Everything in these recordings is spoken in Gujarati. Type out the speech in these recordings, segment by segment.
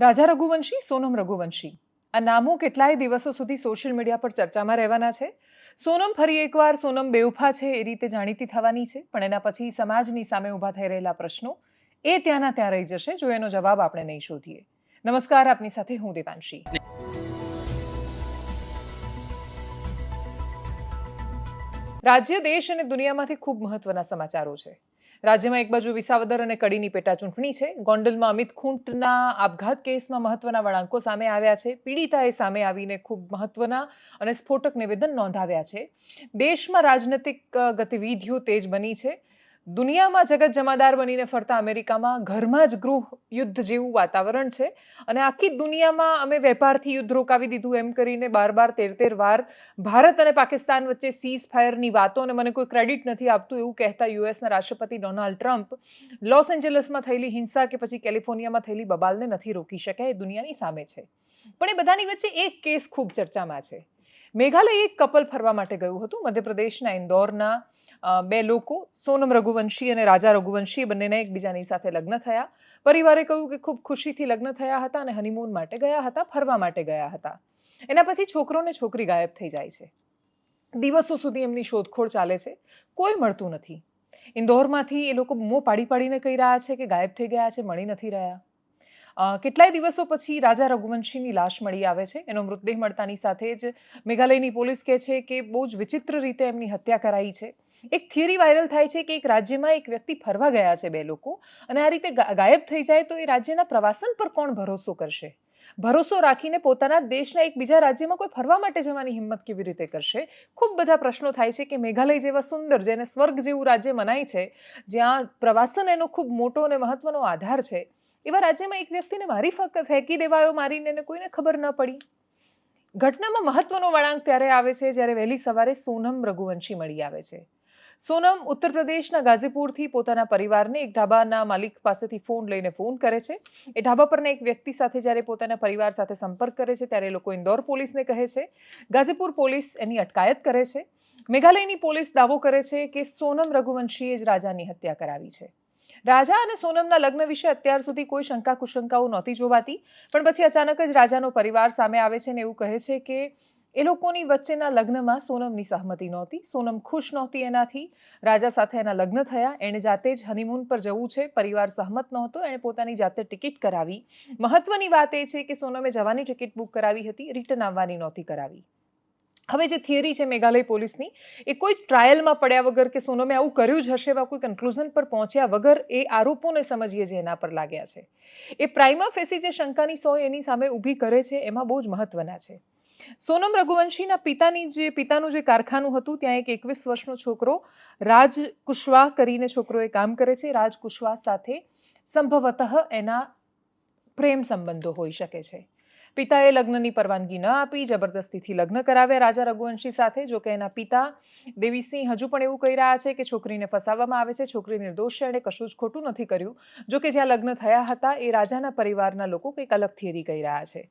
રાજા રઘુવંશી, સોનમ રઘુવંશી. આ નામો કેટલાય દિવસો સુધી સોશિયલ મીડિયા પર ચર્ચામાં રહેવાના છે. સોનમ ફરી એકવાર, સોનમ બેવફા છે એ રીતે જાણીતી થવાની છે, પણ એના પછી સમાજની સામે ઊભા થઈ રહેલા પ્રશ્નો એ ત્યાંના ત્યાં રહી જશે, જો એનો જવાબ આપણે નહીં શોધીએ. નમસ્કાર, આપની સાથે હું દેવાંશી રાજ્ય, દેશ અને દુનિયામાંથી ખૂબ મહત્વના સમાચારો છે. રાજ્યમાં એક બાજુ વિસાવદર અને કડીની પેટા ચૂંટણી છે. ગોંડલમાં અમિત ખૂંટના આપઘાત કેસમાં મહત્વના વળાંકો સામે આવ્યા છે. પીડિતાએ સામે આવીને ખૂબ મહત્વના અને સ્ફોટક નિવેદન નોંધાવ્યા છે. દેશમાં રાજનૈતિક ગતિવિધિઓ તેજ બની છે. દુનિયામાં જગત જમાદાર બનીને ફરતા અમેરિકામાં ઘરમાં જ ગૃહ યુદ્ધ જેવું વાતાવરણ છે. અને આખી દુનિયામાં અમે વેપારથી યુદ્ધ રોકાવી દીધું એમ કરીને બાર બાર, તેર તેર વાર ભારત અને પાકિસ્તાન વચ્ચે સીઝ ફાયરની વાતો અને મને કોઈ ક્રેડિટ નથી આપતું એવું કહેતા યુએસના રાષ્ટ્રપતિ ડોનાલ્ડ ટ્રમ્પ લોસ એન્જલસમાં થયેલી હિંસા કે પછી કેલિફોર્નિયામાં થયેલી બબાલને નથી રોકી શક્યા, એ દુનિયાની સામે છે. પણ એ બધાની વચ્ચે એક કેસ ખૂબ ચર્ચામાં છે. મેઘાલય એક કપલ ફરવા માટે ગયું હતું. મધ્યપ્રદેશના ઇન્દોરના બે લોકો, સોનમ રઘુવંશી અને રાજા રઘુવંશી, બંનેને એકબીજાની સાથે લગ્ન થયા. પરિવારે કહ્યું કે ખૂબ ખુશીથી લગ્ન થયા હતા અને હનીમૂન માટે ગયા હતા, ફરવા માટે ગયા હતા. એના પછી છોકરો ને છોકરી ગાયબ થઈ જાય છે. દિવસો સુધી એમની શોધખોળ ચાલે છે. કોઈ મળતું નથી. ઇન્દોરમાંથી એ લોકો મોં પાડી પાડીને કહી રહ્યા છે કે ગાયબ થઈ ગયા છે, મળી નથી રહ્યા. કેટલાય દિવસો પછી રાજા રઘુવંશીની લાશ મળી આવે છે. એનો મૃતદેહ મળતાની સાથે જ મેઘાલયની પોલીસ કહે છે કે બહુ જ વિચિત્ર રીતે એમની હત્યા કરાઈ છે. એક થિયરી વાયરલ થાય છે કે એક રાજ્યમાં એક વ્યક્તિ ફરવા ગયા છે બે લોકો અને આ રીતે ગાયબ થઈ જાય તો એ રાજ્યના પ્રવાસન પર કોણ ભરોસો કરશે? ભરોસો રાખીને પોતાના દેશના એક બીજા રાજ્યમાં કોઈ ફરવા માટે જવાની હિંમત કેવી રીતે કરશે? ખૂબ બધા પ્રશ્નો થાય છે કે મેઘાલય જેવા સુંદર જેને સ્વર્ગ જેવું રાજ્ય મનાય છે, જ્યાં પ્રવાસન એનો ખૂબ મોટો અને મહત્વનો આધાર છે, એવા રાજ્યમાં એક વ્યક્તિને મારી ફેંકી દેવાયો મારીને એને કોઈને ખબર ન પડી. ઘટનામાં મહત્વનો વળાંક ત્યારે આવે છે જ્યારે વહેલી સવારે સોનમ રઘુવંશી મળી આવે છે. સોનમ ઉત્તર પ્રદેશના ગાઝીપુરથી પોતાના પરિવારને એક ઢાબાના માલિક પાસેથી ફોન લઈને ફોન કરે છે. એ ઢાબા પરના એક વ્યક્તિ સાથે જ્યારે પોતાના પરિવાર સાથે સંપર્ક કરે છે, ત્યારે લોકો ઇન્દોર પોલીસને કહે છે. ગાઝીપુર પોલીસ એની અટકાયત કરે છે. મેઘાલયની પોલીસ દાવો કરે છે કે સોનમ રઘુવંશીએ જ રાજાની હત્યા કરાવી છે. રાજા અને સોનમના લગ્ન વિશે અત્યાર સુધી કોઈ શંકા કુશંકાઓ નહોતી જોવાતી, પણ પછી અચાનક જ રાજાનો પરિવાર સામે આવે છે ને એવું કહે છે કે એ લોકોની વચ્ચેના લગ્નમાં સોનમની સહમતિ નહોતી. સોનમ ખુશ નહોતી એનાથી. રાજા સાથે એના લગ્ન થયા. એણે જાતે જ હનીમૂન પર જવું છે. પરિવાર સહમત નહોતો. એણે પોતાની જાતે ટિકિટ કરાવી. મહત્વની વાત એ છે કે સોનમે જવાની ટિકિટ બુક કરાવી હતી. રિટર્ન આવવાની નહોતી કરાવી. હવે જે થિયરી છે મેઘાલય પોલીસની, એ કોઈ ટ્રાયલમાં પડ્યા વગર કે સોનમે આવું કર્યું જ હશે એવા કોઈ કન્ક્લુઝન પર પહોંચ્યા વગર એ આરોપોને સમજીએ જે એના પર લાગ્યા છે. એ પ્રાઇમા ફેસી જે શંકાની સો એની સામે ઊભી કરે છે, એમાં બહુ જ મહત્વના છે. સોનમ રઘુવંશીના પિતાની જે, પિતાનું જે કારખાનું હતું, ત્યાં એક એકવીસ વર્ષનો છોકરો રાજ કુશવાહ કરીને છોકરો એ કામ કરે છે. રાજ કુશવાહ સાથે સંભવતઃ એના પ્રેમ સંબંધો હોઈ શકે છે. પિતાએ લગ્નની પરવાનગી ન આપી, જબરદસ્તીથી લગ્ન કરાવ્યા રાજા રઘુવંશી સાથે, જો કે એના પિતા દેવીસિંહ હજુ પણ એવું કહી રહ્યા છે કે છોકરીને ફસાવવામાં આવે છે. છોકરી નિર્દોષ છે, એણે કશું જ ખોટું નથી કર્યું. જો કે જ્યાં લગ્ન થયા હતા, એ રાજાના પરિવારના લોકો કંઈક અલગ થિયરી કહી રહ્યા છે.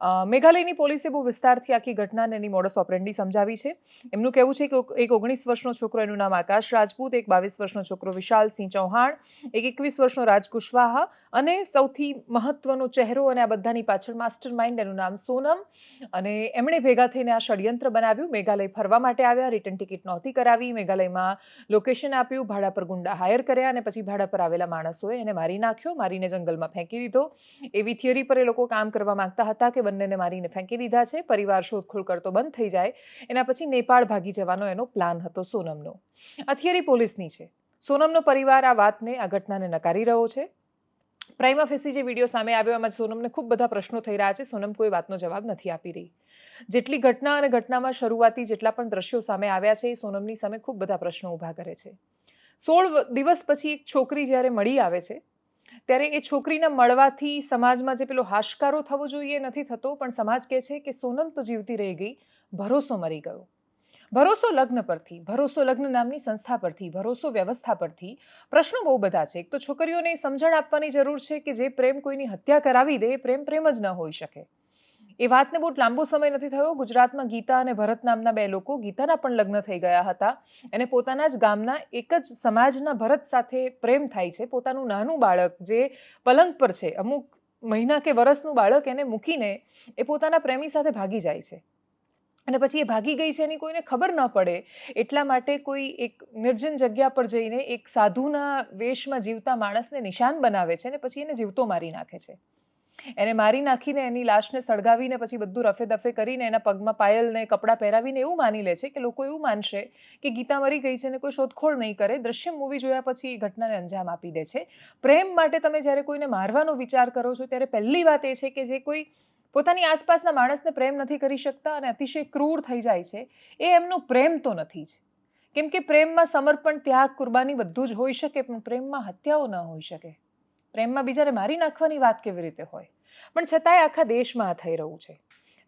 મેઘાલયની પોલીસે બહુ વિસ્તારથી આખી ઘટનાને એની મોડસ ઓપરેન્ડી સમજાવી છે. એમનું કહેવું છે કે એક ઓગણીસ વર્ષનો છોકરો, એનું નામ આકાશ રાજપૂત, એક બાવીસ વર્ષનો છોકરો વિશાલ સિંહ ચૌહાણ, એક એકવીસ વર્ષનો રાજ કુશવાહા અને સૌથી મહત્વનો ચહેરો અને આ બધાની પાછળ માસ્ટર માઇન્ડ એનું નામ સોનમ. અને એમણે ભેગા થઈને આ ષડયંત્ર બનાવ્યું. મેઘાલય ફરવા માટે આવ્યા રિટર્ન ટિકિટ નહોતી કરાવી. મેઘાલયમાં લોકેશન આપ્યું, ભાડા પર ગુંડા હાયર કર્યા અને પછી ભાડા પર આવેલા માણસોએ એને મારી નાખ્યો, મારીને જંગલમાં ફેંકી દીધો. એવી થિયરી પર એ લોકો કામ કરવા માંગતા હતા કે બંનેને મારીને ફેંકી દીધા છે. પરિવાર શોધખોળ કરતો બંધ થઈ જાય. એના પછી નેપાળ ભાગી જવાનો એનો પ્લાન હતો સોનમનો. આ પોલીસની છે. સોનમનો પરિવાર આ વાતને, આ ઘટનાને નકારી રહ્યો છે. પ્રાઇમા ફેસી જે વીડિયો સામે આવ્યો, એમાં સોનમને ખૂબ બધા પ્રશ્નો થઈ રહ્યા છે. સોનમ કોઈ વાતનો જવાબ નથી આપી રહી. જેટલી ઘટના અને ઘટનામાં શરૂઆતી જેટલા પણ દ્રશ્યો સામે આવ્યા છે, એ સોનમની સામે ખૂબ બધા પ્રશ્નો ઊભા કરે છે. સોળ દિવસ પછી એક છોકરી જ્યારે મળી આવે છે ત્યારે એ છોકરીને મળવાથી સમાજમાં જે પેલો હાશકારો થવો જોઈએ નથી થતો, પણ સમાજ કહે છે કે સોનમ તો જીવતી રહી ગઈ, ભરોસો મરી ગયો. ભરોસો લગ્ન પરથી, ભરોસો લગ્ન નામની સંસ્થા પરથી, ભરોસો વ્યવસ્થા પરથી પ્રશ્નો બહુ બધા છે. એક તો છોકરીઓને સમજણ આપવાની જરૂર છે કે જે પ્રેમ કોઈની હત્યા કરાવી દે, એ પ્રેમ પ્રેમ જ ન હોઈ શકે. એ વાતને બહુ લાંબો સમય નથી થયો. ગુજરાતમાં ગીતા અને ભરત નામના બે લોકો ગીતાના પણ લગ્ન થઈ ગયા હતા. અને પોતાના જ ગામના એક જ સમાજના ભરત સાથે પ્રેમ થાય છે. પોતાનું નાનું બાળક જે પલંગ પર છે, અમુક મહિના કે વર્ષનું બાળક એને મૂકીને એ પોતાના પ્રેમી સાથે ભાગી જાય છે. અને પછી એ ભાગી ગઈ છે એની કોઈને ખબર ન પડે. એટલા માટે કોઈ એક નિર્જન જગ્યા પર જઈને એક સાધુના વેશમાં જીવતા માણસને નિશાન બનાવે છે ને પછી એને જીવતો મારી નાખે છે. એને મારી નાખીને, એની લાશને સળગાવીને, પછી બધું રફે દફે કરીને એના પગમાં પાયલને કપડાં પહેરાવીને એવું માની લે છે કે લોકો એવું માનશે કે ગીતા મરી ગઈ છે ને કોઈ શોધખોળ નહીં કરે દ્રશ્યમ મૂવી જોયા પછી એ ઘટનાને અંજામ આપી દે છે. પ્રેમ માટે તમે જ્યારે કોઈને મારવાનો વિચાર કરો છો, ત્યારે પહેલી વાત એ છે કે જે કોઈ પોતાની આસપાસના માણસને પ્રેમ નથી કરી શકતા અને અતિશય ક્રૂર થઈ જાય છે, એ એમનો પ્રેમ તો નથી જ. કેમ કે પ્રેમમાં સમર્પણ, ત્યાગ, કુરબાની બધું જ હોઈ શકે, પણ પ્રેમમાં હત્યાઓ ન હોઈ શકે. પ્રેમમાં બીજાને મારી નાખવાની વાત કેવી રીતે હોય? પણ છતાંય આખા દેશમાં આ થઈ રહ્યું છે.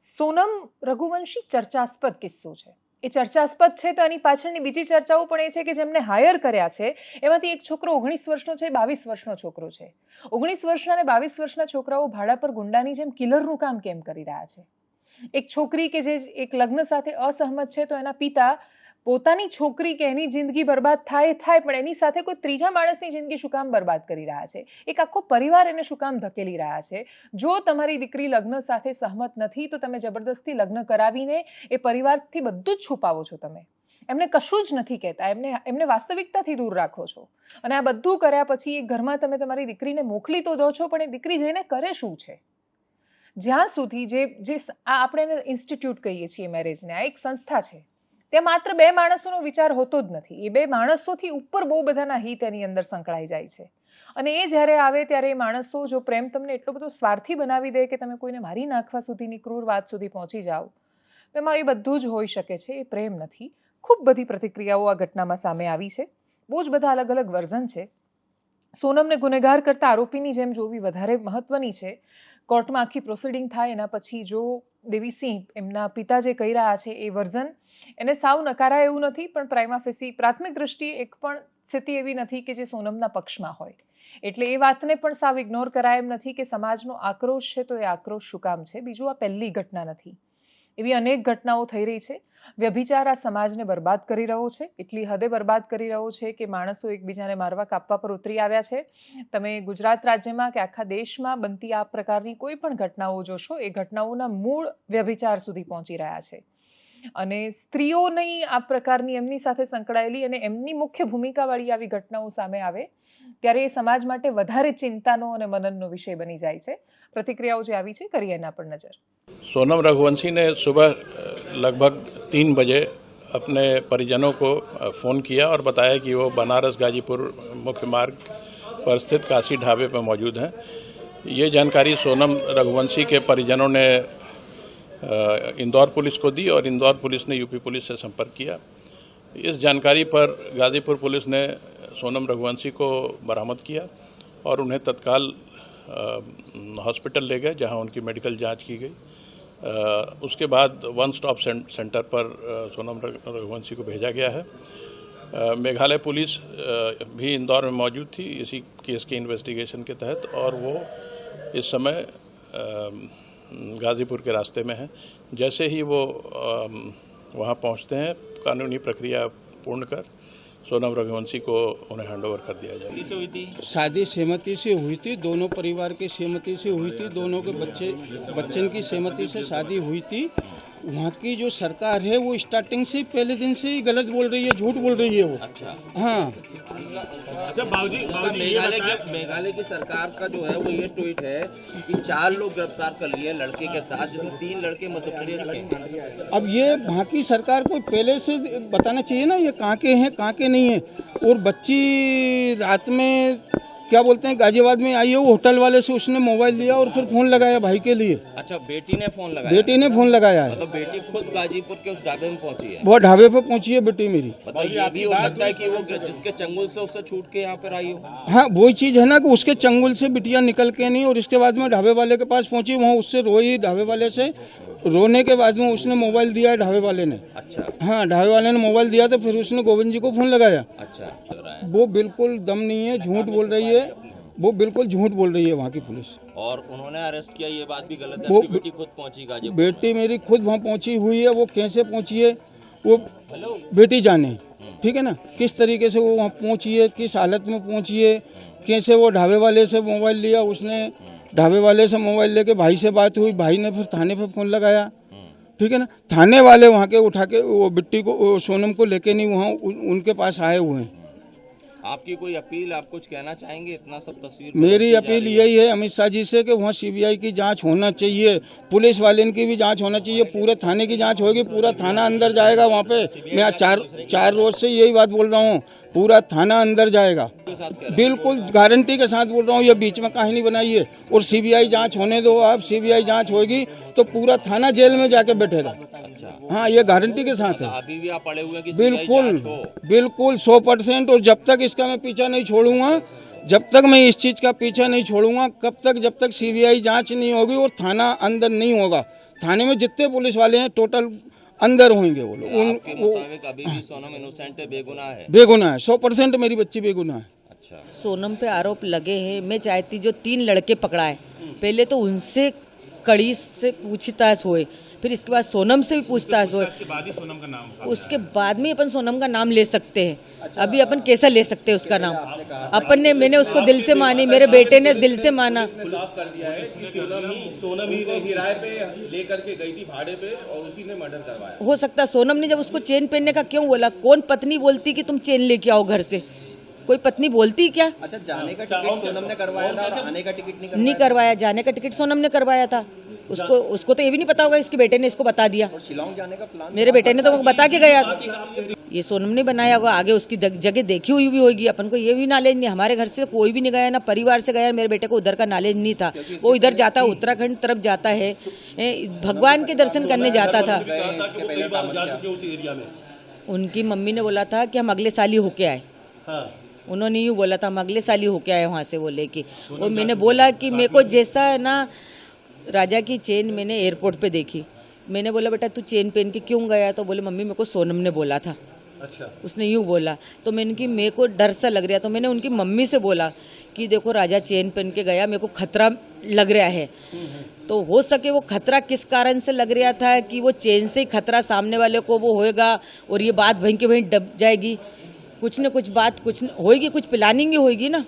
સોનમ રઘુવંશી ચર્ચાસ્પદ કિસ્સો છે. એ ચર્ચાસ્પદ છે તો એની પાછળની બીજી ચર્ચાઓ પણ એ છે કે જેમને હાયર કર્યા છે, એમાંથી એક છોકરો ઓગણીસ વર્ષનો છે, બાવીસ વર્ષનો છોકરો છે. ઓગણીસ વર્ષના અને બાવીસ વર્ષના છોકરાઓ ભાડા પર ગુંડાની જેમ કિલરનું કામ કેમ કરી રહ્યા છે? એક છોકરી કે જે એક લગ્ન સાથે અસહમત છે તો એના પિતા પોતાની છોકરી કે એની જિંદગી બરબાદ થાય થાય, પણ એની સાથે કોઈ ત્રીજા માણસની જિંદગી શું કામ બરબાદ કરી રહ્યા છે? એક આખો પરિવાર એને શું કામ ધકેલી રહ્યા છે? જો તમારી દીકરી લગ્ન સાથે સહમત નથી, તો તમે જબરદસ્તી લગ્ન કરાવીને એ પરિવારથી બધું જ છુપાવો છો તમે. એમને કશું જ નથી કહેતા. એમને એમને વાસ્તવિકતાથી દૂર રાખો છો. અને આ બધું કર્યા પછી એ ઘરમાં તમે તમારી દીકરીને મોકલી તો દો છો, પણ એ દીકરી જઈને કરે શું છે? જ્યાં સુધી જે જે આ આપણે ઇન્સ્ટિટ્યૂટ કહીએ છીએ મેરેજને આ એક સંસ્થા છે. તે માત્ર બે માણસોનો વિચાર હોતો જ નથી. એ બે માણસોથી ઉપર બહુ બધાના હિત એની અંદર સંકળાઈ જાય છે. અને એ જ્યારે આવે ત્યારે એ માણસો જો પ્રેમ તમને એટલો બધો સ્વાર્થી બનાવી દે કે તમે કોઈને મારી નાખવા સુધીની ક્રૂર વાત સુધી પહોંચી જાઓ, તો એમાં એ બધું જ હોઈ શકે છે. એ પ્રેમ નથી. ખૂબ બધી પ્રતિક્રિયાઓ આ ઘટનામાં સામે આવી છે. બહુ જ બધા અલગ અલગ વર્ઝન છે. સોનમને ગુનેગાર કરતા આરોપીની જેમ જોવી વધારે મહત્વની છે. કોર્ટમાં આખી પ્રોસિડિંગ થાય, એના પછી જો દેવીસિંહ એમના પિતા જે કહી રહ્યા છે એ વર્ઝન, એને સાવ નકારાય એવું નથી, પણ પ્રાઇમા ફેસી પ્રાથમિક દ્રષ્ટિએ એક પણ સ્થિતિ એવી નથી કે જે સોનમના પક્ષમાં હોય. એટલે એ વાતને પણ સાવ ઇગ્નોર કરાય એમ નથી કે સમાજનો આક્રોશ છે તો એ આક્રોશ શું કામ છે? બીજું આ પહેલી ઘટના નથી. એવી અનેક ઘટનાઓ થઈ રહી છે. વ્યભિચાર આ સમાજને બરબાદ કરી રહ્યો છે. એટલી હદે બરબાદ કરી રહ્યો છે કે માણસો એકબીજાને મારવા કાપવા પર ઉતરી આવ્યા છે. તમે ગુજરાત રાજ્યમાં કે આખા દેશમાં બનતી આ પ્રકારની કોઈ પણ ઘટનાઓ જોશો, એ ઘટનાઓના મૂળ વ્યભિચાર સુધી પહોંચી રહ્યા છે. અને સ્ત્રીઓની આ પ્રકારની એમની સાથે સંકળાયેલી અને એમની મુખ્ય ભૂમિકાવાળી આવી ઘટનાઓ સામે આવે ત્યારે એ સમાજ માટે વધારે ચિંતાનો અને મનનનો વિષય બની જાય છે પ્રતિક્રિયાઓ જે આવી છે કરીએ એના પર નજર सोनम रघुवंशी ने सुबह अ, लगभग तीन बजे अपने परिजनों को अ, फ़ोन किया और बताया कि वो बनारस गाजीपुर मुख्य मार्ग पर स्थित काशी ढाबे पर मौजूद हैं ये जानकारी सोनम रघुवंशी के परिजनों ने अ, इंदौर पुलिस को दी और इंदौर पुलिस ने यूपी पुलिस से संपर्क किया। इस जानकारी पर गाजीपुर पुलिस ने सोनम रघुवंशी को बरामद किया और उन्हें तत्काल हॉस्पिटल ले गए, जहाँ उनकी मेडिकल जाँच की गई। उसके बाद वन स्टॉप सेंटर पर सोनम रघुवंशी को भेजा गया है। मेघालय पुलिस भी इंदौर में मौजूद थी, इसी केस के इन्वेस्टिगेशन के तहत और वो इस समय गाज़ीपुर के रास्ते में है। जैसे ही वो वहाँ पहुँचते हैं कानूनी प्रक्रिया पूर्ण कर सोनम रघुवंशी को उन्हें हैंड ओवर कर दिया जाएगा। से हुई थी? शादी सहमति से हुई थी दोनों परिवार की सहमति से हुई थी दोनों के बच्चे बच्चन की सहमति से शादी हुई थी। वहाँ की जो सरकार है वो स्टार्टिंग से पहले दिन से ही गलत बोल रही है झूठ बोल रही है वो। अच्छा। हाँ। अच्छा बाबूजी ये मेघालय के मेघालय की सरकार का जो है वो ये ट्वीट है कि चार लोग गिरफ़्तार कर लिए लड़के के साथ जिसमें तीन लड़के मध्य प्रदेश के अब ये वहाँ की सरकार को पहले से बताना चाहिए ना ये कहाँ के हैं कहाँ के नहीं है? और बच्ची रात में क्या बोलते हैं गाजियाबाद में आई है वो होटल वाले से उसने मोबाइल लिया और फिर फ़ोन लगाया भाई के लिए। अच्छा बेटी ने फ़ोन लगाया? बेटी ने फ़ोन लगाया है। मतलब बेटी खुद गाजीपुर के उस ढाबे में पहुँची है? वो ढाबे पे पहुँची है बेटी मेरी। मतलब ये भी हो सकता है कि वो जिसके चंगुल से उससे छूट के यहाँ पर आई हो? हाँ वही चीज़ है ना कि उसके चंगुल से बिटिया निकल के नहीं और इसके बाद में ढाबे वाले के पास पहुँची वहाँ उससे रोई ढाबे वाले से। रोने के बाद में उसने मोबाइल दिया ढाबे वाले ने। अच्छा। हाँ ढाबे वाले ने मोबाइल दिया तो फिर उसने गोविंद जी को फ़ोन लगाया। अच्छा वो बिल्कुल दम नहीं है झूठ बोल रही है। वो बिल्कुल झूठ बोल रही है वहाँ की पुलिस। और उन्होंने अरेस्ट किया ये बात भी गलत है वो- बेटी खुद पहुँची गाजीपुर बेटी मेरी खुद वहाँ पहुँची हुई है वो कैसे पहुँची है वो बेटी जाने। ठीक है ना? किस तरीके से वो वहाँ पहुँची है किस हालत में पहुँची है कैसे वो ढाबे वाले से मोबाइल लिया उसने ढाबे वाले से मोबाइल लेके भाई से बात हुई भाई ने फिर थाने पर फ़ोन लगाया। ठीक है ना? थाने वाले वहाँ के उठा के वो बिट्टी को सोनम को लेके नहीं वहाँ उनके पास आए हुए हैं। आपकी कोई अपील आप कुछ कहना चाहेंगे? इतना सब तस्वीर मेरी अपील यही है अमित शाह जी से कि वहाँ सीबीआई की जाँच होना चाहिए पुलिस वाले की भी जाँच होना चाहिए पूरे थाने की जाँच होगी पूरा थाना अंदर जाएगा वहाँ पे। मैं चार चार रोज से यही बात बोल रहा हूँ पूरा थाना अंदर जाएगा। बिल्कुल गारंटी के साथ बोल रहा हूँ ये बीच में कहानी बनाई है और सीबीआई जाँच होने दो आप सीबीआई जाँच होगी तो पूरा थाना जेल में जाके बैठेगा। हाँ। ये गारंटी के साथ है। अभी भी आप पड़े हुए हैं कि बिल्कुल बिल्कुल सौ परसेंट और जब तक इसका मैं पीछा नहीं छोड़ूँगा जब तक मैं इस चीज़ का पीछा नहीं छोड़ूँगा कब तक जब तक सीबीआई जाँच नहीं होगी और थाना अंदर नहीं होगा। थाने में जितने पुलिस वाले हैं टोटल अंदर होंगे वो लोग। उन वो अभी भी सोनम इनोसेंट है बेगुनाह है। बेगुनाह है सौ परसेंट मेरी बच्ची बेगुनाह है। अच्छा। सोनम पे आरोप लगे हैं। मैं चाहती जो तीन लड़के पकड़ाए पहले तो उनसे कड़ी से पूछताछ होए फिर इसके बाद सोनम से भी पूछताछ होए उसके बाद में अपन सोनम का नाम ले सकते हैं। अच्छा, अभी अपन कैसा ले सकते हैं उसका नाम। अपन ने मैंने उसको दिल से मानी मेरे बेटे ने दिल से माना। कर दिया है सोनम सोनम ने किराए पे लेकर के गई थी भाड़े पे और उसी ने मर्डर करवाया। हो सकता सोनम ने जब उसको चेन पहनने का क्यों बोला? कौन पत्नी बोलती कि तुम चेन लेके आओ घर से? कोई पत्नी बोलती क्या? अच्छा जाने का टिकट सोनम ने करवाया था और आने का टिकट नहीं करवाया नहीं करवाया जाने का टिकट सोनम ने करवाया था। उसको उसको तो ये भी नहीं पता होगा इसके बेटे ने इसको बता दिया। शिलोंग जाने का प्लान मेरे बेटे ने तो वो बता के गया। ये सोनम ने बनाया होगा आगे उसकी जगह देखी हुई भी होगी। अपन को ये भी नॉलेज नहीं हमारे घर से कोई भी नहीं गया ना परिवार से गया मेरे बेटे को उधर का नॉलेज नहीं था। वो इधर जाता उत्तराखंड तरफ़ जाता है। भगवान के दर्शन करने जाता था। उनकी मम्मी ने बोला था कि हम अगले साल ही होके आए। हाँ। उन्होंने यूँ बोला था हम अगले साल ही होके आए वहाँ से वो लेके और मैंने बोला कि मेरे को जैसा है ना राजा की चेन मैंने एयरपोर्ट पे देखी। मैंने बोला बेटा तू चेन पहन के क्यों गया? तो बोले मम्मी मेरे को सोनम ने बोला था। अच्छा। उसने यूँ बोला। तो मैंने कि मेरे को डर सा लग रहा तो मैंने उनकी मम्मी से बोला कि देखो राजा चेन पहन के गया मेरे को खतरा लग रहा है। तो हो सके वो खतरा किस कारण से लग रहा था कि वो चेन से ही खतरा सामने वाले को वो होएगा और ये बात वहीं के वहीं दब जाएगी? कुछ न कुछ बात कुछ न- होएगी कुछ प्लानिंग ही होएगी ना